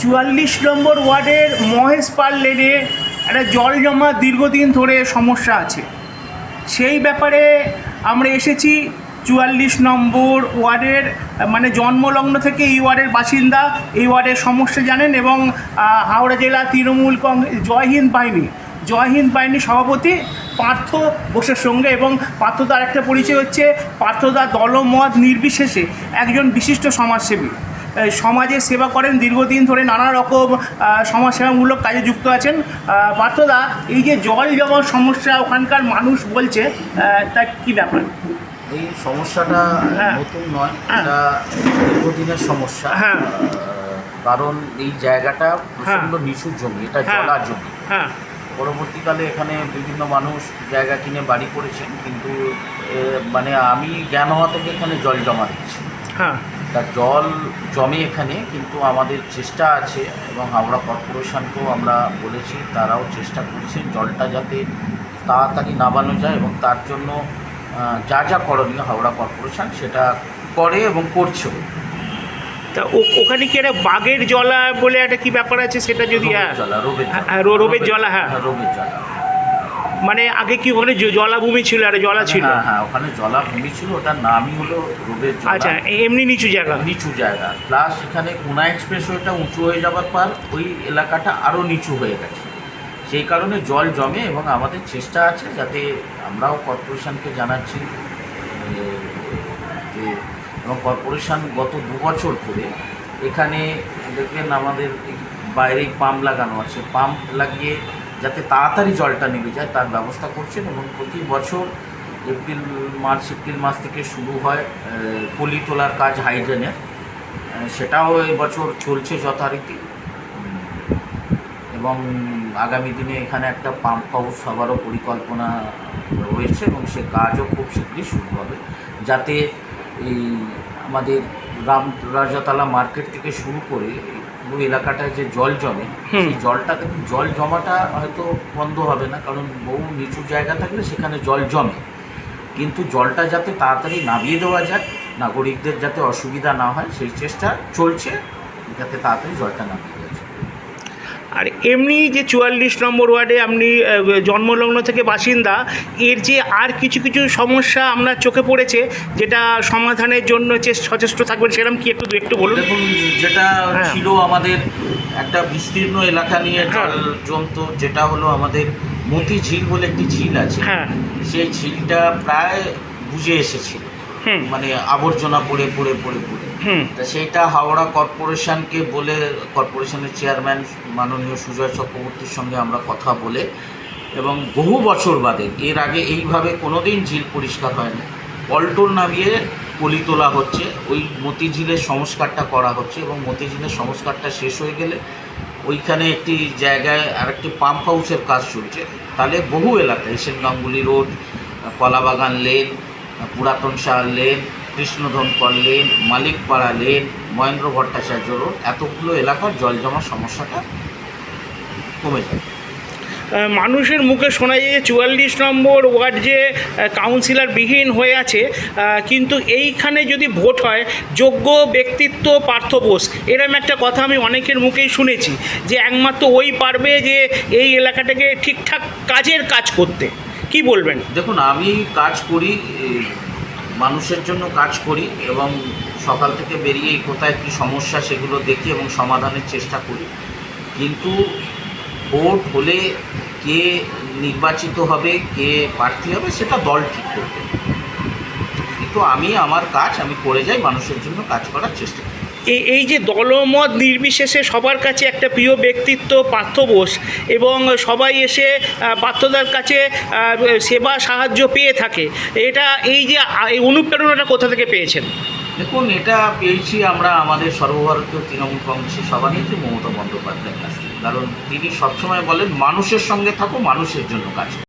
চুয়াল্লিশ নম্বর ওয়ার্ডের মহেশ পাল লেনে একটা জল জমা দীর্ঘদিন ধরে সমস্যা আছে। সেই ব্যাপারে আমরা এসেছি চুয়াল্লিশ নম্বর ওয়ার্ডের মানে জন্মলগ্ন থেকে এই ওয়ার্ডের বাসিন্দা, এই ওয়ার্ডের সমস্যা জানেন এবং হাওড়া জেলা তৃণমূল কংগ্রেস জয় হিন্দ বাহিনী, জয় হিন্দ বাহিনীর সভাপতি পার্থ বোসের সঙ্গে এবং পার্থদার একটা পরিচয় হচ্ছে পার্থদা দলমত নির্বিশেষে একজন বিশিষ্ট সমাজসেবী। সমাজের সেবা করেন। দীর্ঘদিন ধরে নানা রকম সমাজসেবামূলক কাজে যুক্ত আছেন। পার্থদা এই যে জল জমার সমস্যা ওখানকার মানুষ বলছে তা কি ব্যাপার? এই সমস্যাটা হ্যাঁ। নতুন নয় হ্যাঁ। এটা দীর্ঘদিনের সমস্যা। হ্যাঁ। কারণ এই জায়গাটা প্রচণ্ড নিচু জমি এটা হ্যাঁ। জলা জমি। হ্যাঁ। পরবর্তীকালে এখানে বিভিন্ন মানুষ জায়গা কিনে বাড়ি করেছেন কিন্তু মানে আমি জ্ঞান হওয়া থেকে এখানে জল জমা দিচ্ছি হ্যাঁ। তা জল জমে এখানে কিন্তু আমাদের চেষ্টা আছে এবং হাওড়া কর্পোরেশনকেও আমরা বলেছি তারাও চেষ্টা করছে জলটা যাতে তাড়াতাড়ি নামানো যায় এবং তার জন্য যা যা করণীয় হাওড়া কর্পোরেশন সেটা করে এবং করছেও তা ওখানে কি একটা বাঘের জলা বলে একটা কি ব্যাপার আছে সেটা যদি হ্যাঁ। রোগের জ্বালা। রোগের হ্যাঁ, জ্বালা। হ্যাঁ, মানে আগে কি ওখানে জলাভূমি ছিল আর জলা ছিল? হ্যাঁ হ্যাঁ ওখানে জলাভূমি ছিল ওটার নামই হলো রোগের আচ্ছা এমনি নিচু জায়গা। নিচু জায়গা। প্লাস এখানে কোনা এক্সপ্রেসওয়েটা উঁচু হয়ে যাওয়ার পর ওই এলাকাটা আরও নিচু হয়ে গেছে। সেই কারণে জল জমে এবং আমাদের চেষ্টা আছে যাতে আমরাও কর্পোরেশনকে জানাচ্ছি যে এবং কর্পোরেশন গত দু বছর ধরে এখানে দেখবেন আমাদের এই বাইরেই পাম্প লাগানো আছে। পাম্প লাগিয়ে যাতে তাড়াতাড়ি জলটা নেমে যায় তার ব্যবস্থা করছেন এবং প্রতি বছর এপ্রিল, মার্চ, এপ্রিল মাস থেকে শুরু হয় পলি তোলার কাজ হাইড্রেনের। সেটাও এবছর চলছে যথারীতি। এবং আগামী দিনে এখানে একটা পাম্প হাউস হওয়ারও পরিকল্পনা রয়েছে এবং সে কাজও খুব শীঘ্রই শুরু হবে। যাতে এই আমাদের রাম রাজাতলা মার্কেট থেকে শুরু করে পুরো এলাকাটায় যে জল জমে। সেই জলটা কিন্তু জল জমাটা হয়তো বন্ধ হবে না কারণ বহু নিচু জায়গা থাকলে সেখানে জল জমে কিন্তু জলটা যাতে তাড়াতাড়ি নামিয়ে দেওয়া যায় নাগরিকদের যাতে অসুবিধা না হয় সেই চেষ্টা চলছে যাতে তাড়াতাড়ি জলটা নামিয়ে আর এমনি যে চুয়াল্লিশ নম্বর ওয়ার্ডে আপনি জন্মলগ্ন থেকে বাসিন্দা এর যে আর কিছু কিছু সমস্যা আপনার চোখে পড়েছে যেটা সমাধানের জন্য চেস- সচেষ্ট থাকবেন সেরকম কি একটু একটু বলুন? দেখুন যেটা হ্যাঁ। ছিল আমাদের একটা বিস্তীর্ণ এলাকা নিয়ে হ্যাঁ। জমতো যেটা হলো আমাদের মতি ঝিল বলে একটি ঝিল আছে। হ্যাঁ। সেই ঝিলটা প্রায় বুঝে এসেছিল। মানে আবর্জনা পড়ে পড়ে পড়ে পড়ে। তা সেইটা হাওড়া কর্পোরেশনকে বলে, কর্পোরেশনের চেয়ারম্যান মাননীয় সুজয় চক্রবর্তীর সঙ্গে আমরা কথা বলে এবং বহু বছর বাদে, এর আগে এইভাবে কোনোদিন ঝিল পরিষ্কার হয়নি। পল্টন নামিয়ে পলি তোলা হচ্ছে, ওই মতিঝিলের সংস্কারটা করা হচ্ছে এবং মতিঝিলের সংস্কারটা শেষ হয়ে গেলে ওইখানে একটি জায়গায় আরেকটি পাম্প হাউসের কাজ চলছে। তাহলে বহু এলাকা S N Ganguly road, Kalabagan lane, পুরাতন Shah lane Krishnadhankar lane Malikpara lane Mahendra Bhattacharya road এতগুলো এলাকার জল জমার সমস্যাটা কমে যায়। মানুষের মুখে শোনা যায় যে চুয়াল্লিশ নম্বর ওয়ার্ড যে কাউন্সিলর বিহীন হয়ে আছে কিন্তু এইখানে যদি ভোট হয় যোগ্য ব্যক্তিত্ব পার্থ বোস এরম একটা কথা আমি অনেকের মুখেই শুনেছি যে একমাত্র ওই পারবে যে এই এলাকাটাকে ঠিকঠাক কাজের কাজ করতে। কি বলবেন? দেখুন আমি কাজ করি মানুষের জন্য কাজ করি এবং সকাল থেকে বেরিয়ে কোথায় কী সমস্যা সেগুলো দেখি এবং সমাধানের চেষ্টা করি। কিন্তু ভোট হলে কে নির্বাচিত হবে, কে প্রার্থী হবে সেটা দল ঠিক করবে। কিন্তু আমি, আমার কাজ, আমি করে যাই, মানুষের জন্য কাজ করার চেষ্টা করি। এই যে দলমত নির্বিশেষে সবার কাছে একটা প্রিয় ব্যক্তিত্ব পার্থ বোস এবং সবাই এসে পার্থদার কাছে সেবা, সাহায্য পেয়ে থাকে, এটা এই যে অনুপ্রেরণাটা কোথা থেকে পেয়েছেন দেখুন, এটা পেয়েছি আমরা আমাদের সর্বভারতীয় তৃণমূল কংগ্রেসের সভানেত্রী মমতা বন্দ্যোপাধ্যায়ের কাছ থেকে কারণ তিনি সবসময় বলেন, মানুষের সঙ্গে থাকো, মানুষের জন্য কাজ।